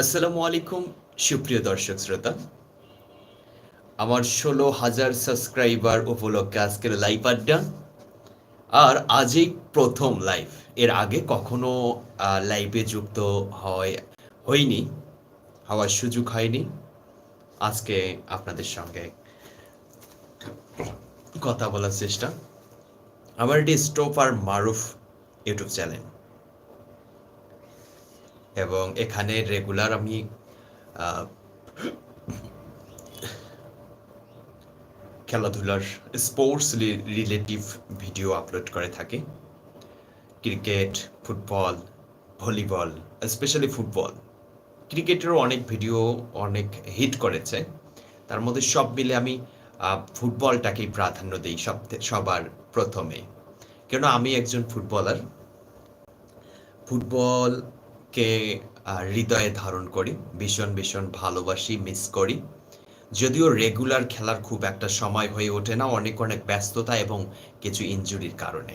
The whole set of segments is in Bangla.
আসসালামু আলাইকুম, সুপ্রিয় দর্শক শ্রোতা। আমার ষোলো হাজার সাবস্ক্রাইবার উপলক্ষে আজকের লাইভ আড্ডা। আর আজই প্রথম লাইভ এর আগে কখনো লাইভে যুক্ত হয় হয়নি হওয়ার সুযোগ হয়নি। আজকে আপনাদের সঙ্গে কথা বলার চেষ্টা। আমার এটি স্টোফার মারুফ ইউটিউব চ্যানেল। এবং এখানে রেগুলার আমি খেলাধুলার স্পোর্টস রিলেটিভ ভিডিও আপলোড করে থাকি। Cricket football volleyball specially football ক্রিকেটেরও অনেক ভিডিও অনেক হিট করেছে। তার মধ্যে সব মিলে আমি ফুটবলটাকেই প্রাধান্য দিই সব সবার প্রথমে। কেন আমি একজন ফুটবলার ফুটবলকে আহ, হৃদয়ে ধারণ করি ভীষণ ভীষণ ভালোবাসি মিস করি। যদিও রেগুলার খেলার খুব একটা সময় হয়ে ওঠে না অনেক অনেক ব্যস্ততা এবং কিছু ইনজুরির কারণে।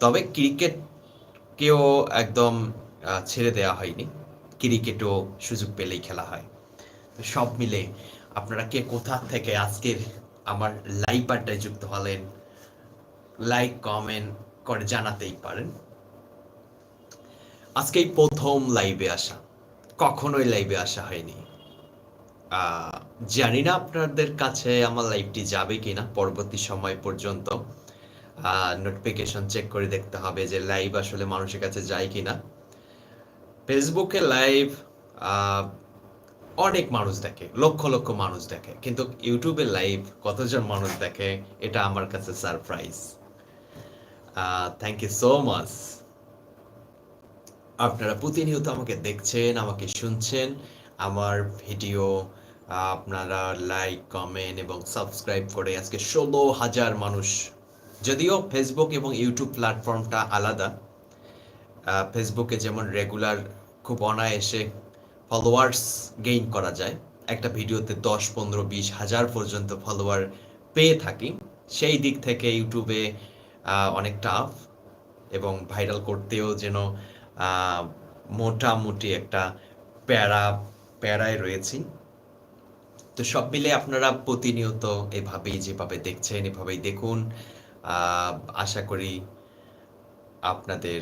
তবে ক্রিকেটকেও একদম ছেড়ে দেওয়া হয়নি। ক্রিকেটও সুযোগ পেলেই খেলা হয়। তো সব মিলে আপনারা কে কোথা থেকে আজকের আমার লাইভ আড্ডায় যুক্ত হলেন লাইক কমেন্ট করে জানাতেই পারেন। আজকে এই প্রথম লাইভে আসা। কখনোই লাইভে আসা হয়নি। জানি না আপনাদের কাছে আমার লাইভটি যাবে কিনা, পরবর্তী সময় পর্যন্ত। নোটিফিকেশন চেক করে দেখতে হবে যে লাইভ আসলে মানুষের কাছে যায় কিনা। ফেসবুকে লাইভ অনেক মানুষ দেখে, লক্ষ লক্ষ মানুষ দেখে। কিন্তু ইউটিউবে লাইভ কতজন মানুষ দেখে, এটা আমার কাছে surprise thank you so much আপনারা প্রতিনিয়ত আমাকে দেখছেন, আমাকে শুনছেন। আমার ভিডিও, আপনারা লাইক কমেন্ট এবং সাবস্ক্রাইব করে আজকে ষোলো হাজার মানুষ। যদিও ফেসবুক এবং ইউটিউব প্ল্যাটফর্মটা আলাদা ফেসবুকে যেমন রেগুলার খুব অনায়াসে ফলোয়ার্স গেইন করা যায়, একটা ভিডিওতে দশ, পনেরো, বিশ হাজার পর্যন্ত ফলোয়ার পেয়ে থাকি। সেই দিক থেকে ইউটিউবে অনেক টাফ এবং ভাইরাল করতেও যেন মোটামুটি একটা প্যারা, প্যারায় রয়েছি। তো সব মিলে আপনারা প্রতিনিয়ত এভাবেই যেভাবে দেখছেন, এভাবেই দেখুন। আশা করি আপনাদের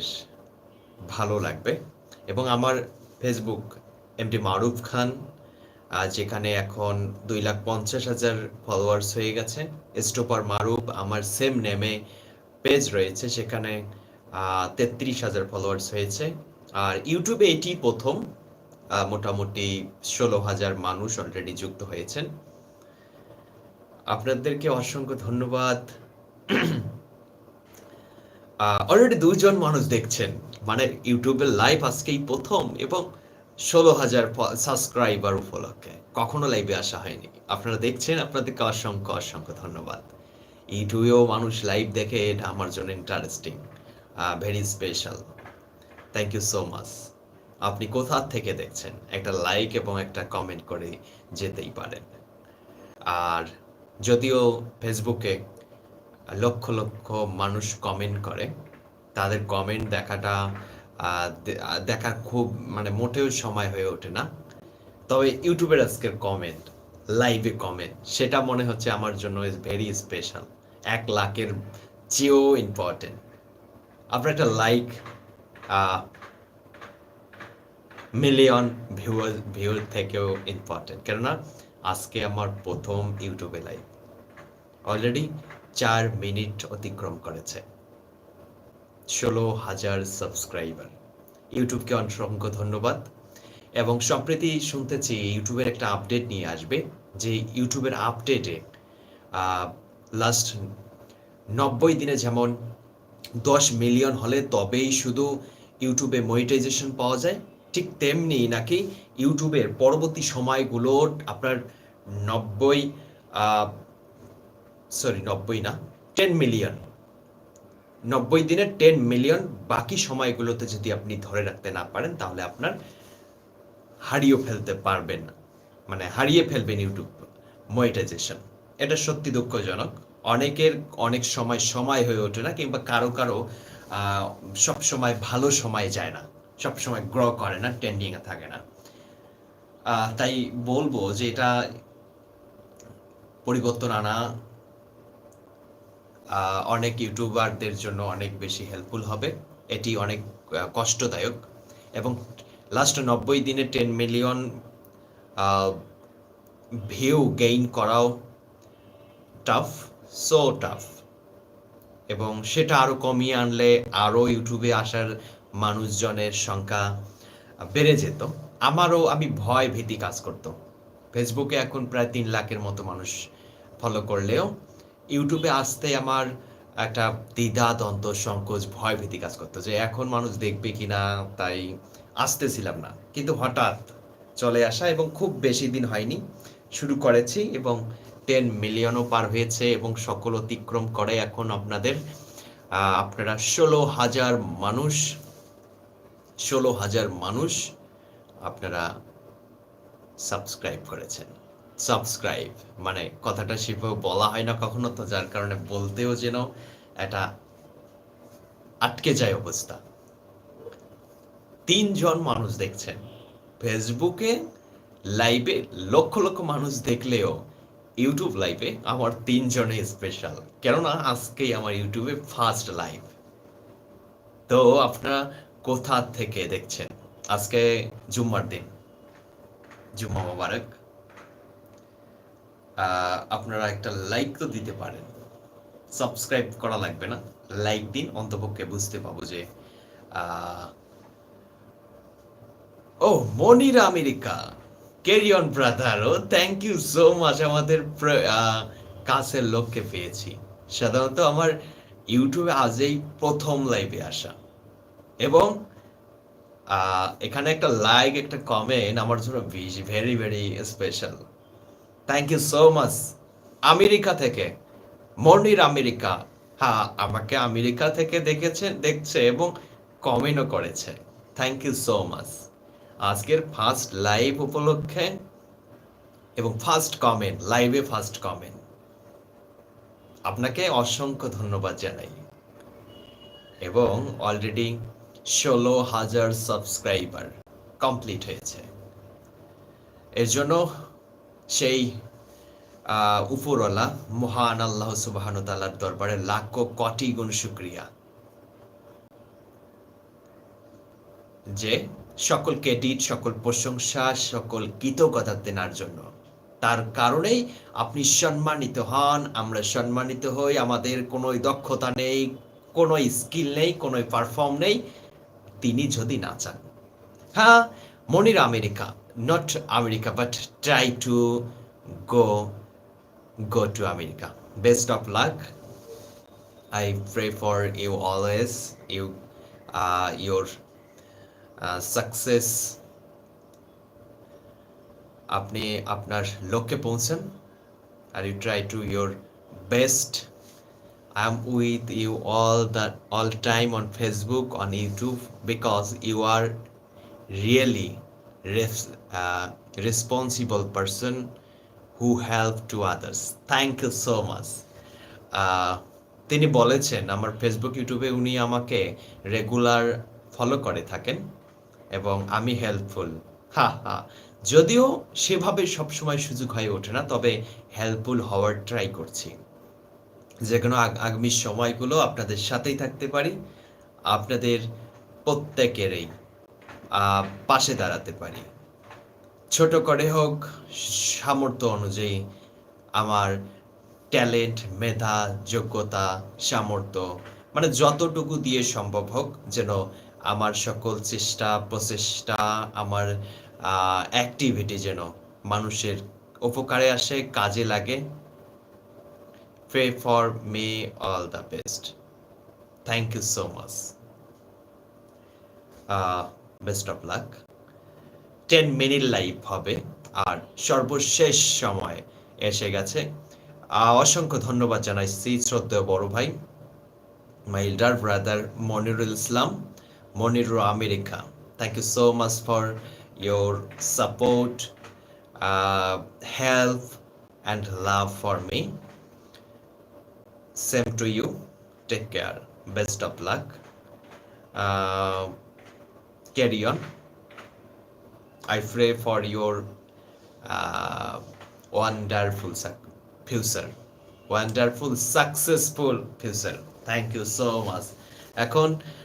ভালো লাগবে। এবং আমার ফেসবুক এমডি মারুফ খান যেখানে এখন দুই লাখ পঞ্চাশ হাজার ফলোয়ার্স হয়ে গেছে। স্টোপার মারুফ, আমার সেম নেমে পেজ রয়েছে, সেখানে তেত্রিশ হাজার ফলোয়ার্স হয়েছে। আর ইউটিউবে এটি প্রথম মোটামুটি ষোলো হাজার মানুষ অলরেডি যুক্ত হয়েছেন। আপনাদেরকে অসংখ্য ধন্যবাদ। অলরেডি দুজন মানুষ দেখছেন। মানে ইউটিউবের লাইভ আজকেই প্রথম এবং ষোলো হাজার সাবস্ক্রাইবার উপলক্ষে। কখনো লাইভে আসা হয়নি। আপনারা দেখছেন, আপনাদেরকে অসংখ্য অসংখ্য ধন্যবাদ। ইউটিউবেও মানুষ লাইভ দেখে, এটা আমার জন্য interesting very special thank you so much আপনি কোথা থেকে দেখছেন? একটা লাইক এবং একটা কমেন্ট করে যেতেই পারেন। আর যদিও ফেসবুকে লক্ষ লক্ষ মানুষ কমেন্ট করে, তাদের কমেন্ট দেখাটা দেখা খুব মানে মোটেও সময় হয়ে ওঠে না। তবে ইউটিউবের আজকের কমেন্ট লাইভে কমেন্ট সেটা মনে হচ্ছে আমার জন্য ইজ ভেরি স্পেশাল এক লাখের চেয়েও ইম্পর্টেন্ট আপনার একটা লাইক মিলিয়ন ভিউয়ার ভিউর থেকেও ইম্পর্টেন্ট কেননা, আজকে আমার প্রথম ইউটিউবে লাইভ অলরেডি চার মিনিট অতিক্রম করেছে। ষোলো হাজার সাবস্ক্রাইবার ইউটিউবকে অসংখ্য ধন্যবাদ। এবং সম্প্রতি শুনতেছি ইউটিউবের একটা আপডেট নিয়ে আসবে। যে ইউটিউবের আপডেটে লাস্ট নব্বই দিনে যেমন দশ মিলিয়ন হলে তবেই শুধু ইউটিউবে মনিটাইজেশন পাওয়া যায়। ঠিক তেমনি নাকি ইউটিউবের পরবর্তী সময়গুলো আপনার নব্বই সরি নব্বই না টেন মিলিয়ন নব্বই দিনে টেন মিলিয়ন বাকি সময়গুলোতে যদি আপনি ধরে রাখতে না পারেন, তাহলে আপনার হারিয়ে ফেলতে পারবেন না। মানে হারিয়ে ফেলবেন ইউটিউব মনিটাইজেশন এটা সত্যি দুঃখজনক। অনেকের অনেক সময় সময় হয়ে ওঠে না কিংবা কারও কারও সব সময় ভালো সময় যায় না। সব সময় গ্রো করে না ট্রেন্ডিংয়ে থাকে না। তাই বলব যে এটা পরিবর্তন আনা অনেক ইউটিউবারদের জন্য অনেক বেশি হেল্পফুল হবে। এটি অনেক কষ্টদায়ক এবং লাস্ট নব্বই দিনে টেন মিলিয়ন ভিউ গেইন করাও টাফ সো টাফ এবং সেটা আরও কমিয়ে আনলে আরও ইউটিউবে আসার মানুষজনের সংখ্যা বেড়ে যেত। আমারও আমি ভয় ভীতি কাজ করতো। ফেসবুকে এখন প্রায় তিন লাখের মতো মানুষ ফলো করলেও ইউটিউবে আসতে আমার একটা দ্বিধা দ্বন্দ্ব সংকোচ, ভয় ভীতি কাজ করতো যে এখন মানুষ দেখবে কিনা, তাই আসতেছিলাম না। কিন্তু হঠাৎ চলে আসা এবং খুব বেশি দিন হয়নি, শুরু করেছি এবং টেন মিলিয়নও পার হয়েছে এবং সকল অতিক্রম করে এখন আপনাদের আপনারা ষোলো হাজার মানুষ, ষোলো হাজার মানুষ আপনারা সাবস্ক্রাইব করেছেন। সাবস্ক্রাইব মানে কথাটা সেভাবে বলা হয় না কখনো তো, যার কারণে বলতেও যেন এটা আটকে যায় অবস্থা। তিনজন মানুষ দেখছেন ফেসবুকে লাইভে লক্ষ লক্ষ মানুষ দেখলেও ইউটিউব লাইভে আমার তিনজনে স্পেশাল কেননা আজকেই আমার ইউটিউবে ফার্স্ট লাইভ তো আপনারা কোথা থেকে দেখছেন? আজকে জুম্মার দিন। জুম্মা মোবারক। আপনারা একটা লাইক তো দিতে পারেন। সাবস্ক্রাইব করা লাগবে না। লাইক দিন, অন্তপক্ষে বুঝতে পাবো যে ও, Monir America. Carry on brother O thank you so much আমাদের কাছের লোককে পেয়েছি। সাধারণত আমার ইউটিউবে আজই প্রথম লাইভে আসা। এবং এখানে একটা লাইক একটা কমেন্ট আমার জন্য very very special thank you so much America থেকে। মনির আমেরিকা। হ্যাঁ আমাকে আমেরিকা থেকে দেখেছে, দেখছে এবং কমেন্টও করেছে। থ্যাংক ইউ সো মাচ আজকের ফার্স্ট লাইভ উপলক্ষে এবং ফার্স্ট কমেন্ট লাইভে ফার্স্ট কমেন্ট আপনাকে অসংখ্য ধন্যবাদ জানাই। এবং অলরেডি ষোলো হাজার সাবস্ক্রাইবার কমপ্লিট হয়েছে। এর জন্য সেই উপরওয়ালা, মহান আল্লাহ সুবাহান তাল্লার দরবারে লাখো কোটি গুণ শুক্রিয়া। যে সকল ক্রেডিট সকল প্রশংসা সকল কৃতজ্ঞতা তেনার জন্য তার কারণেই আপনি সম্মানিত হন আমরা সম্মানিত হই আমাদের কোনো দক্ষতা নেই কোনো স্কিল নেই কোনো পারফর্ম নেই তিনি যদি না চান হ্যাঁ Monir America not America but try to go go to America. Best of luck. I pray for you always. You uh, uh, আপনি আপনার লক্ষ্যে পৌঁছান আর you try to your best I am with you all the all time on Facebook on YouTube because you are really responsible person who help to others thank you so much তিনি বলেছেন আমার ফেসবুক ইউটিউবে উনি আমাকে রেগুলার ফলো করে থাকেন। এবং আমি হেল্পফুল হা হা। যদিও সেভাবে সবসময় সুযোগ হয়ে ওঠে না, তবে হেল্পফুল হওয়ার ট্রাই করছি। যে কোনো আগ- আগামী সময়গুলো আপনাদের সাথেই থাকতে পারি। আপনাদের প্রত্যেকেরই পাশে দাঁড়াতে পারি। ছোট করে হোক, সামর্থ্য অনুযায়ী আমার ট্যালেন্ট মেধা, যোগ্যতা, সামর্থ্য মানে যতটুকু দিয়ে সম্ভব হোক, যেন আমার সকল চেষ্টা, প্রচেষ্টা, আমার অ্যাক্টিভিটি যেন মানুষের উপকারে আসে, কাজে লাগে। Pray for me all the best thank you so much best of luck ten minute live হবে, আর সর্বশেষ সময় এসে গেছে। অসংখ্য ধন্যবাদ জানাইছি শ্রদ্ধেয় বড় ভাই my elder brother Monirul Islam. Monirul America thank you so much for your support help and love for me same to you take care best of luck carry on I pray for your wonderful future wonderful successful future thank you so much এখন আহ,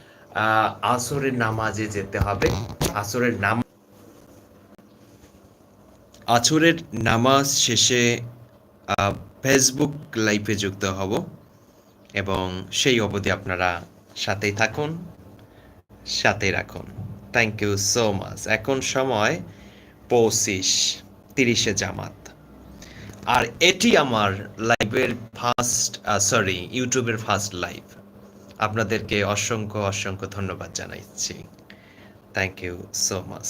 আসরের নামাজে যেতে হবে। আসরের নাম আছরের নামাজ শেষে ফেসবুক লাইভে যুক্ত হব এবং সেই অবধি আপনারা সাথেই থাকুন, সাথে রাখুন। থ্যাংক ইউ সো মাচ এখন সময় পঁচিশ, তিরিশে জামাত। আর এটি আমার লাইভের ফার্স্ট সরি ইউটিউবের ফার্স্ট লাইভ আপনাদেরকে অসংখ্য অসংখ্য ধন্যবাদ জানাচ্ছি থ্যাংক ইউ সো মাচ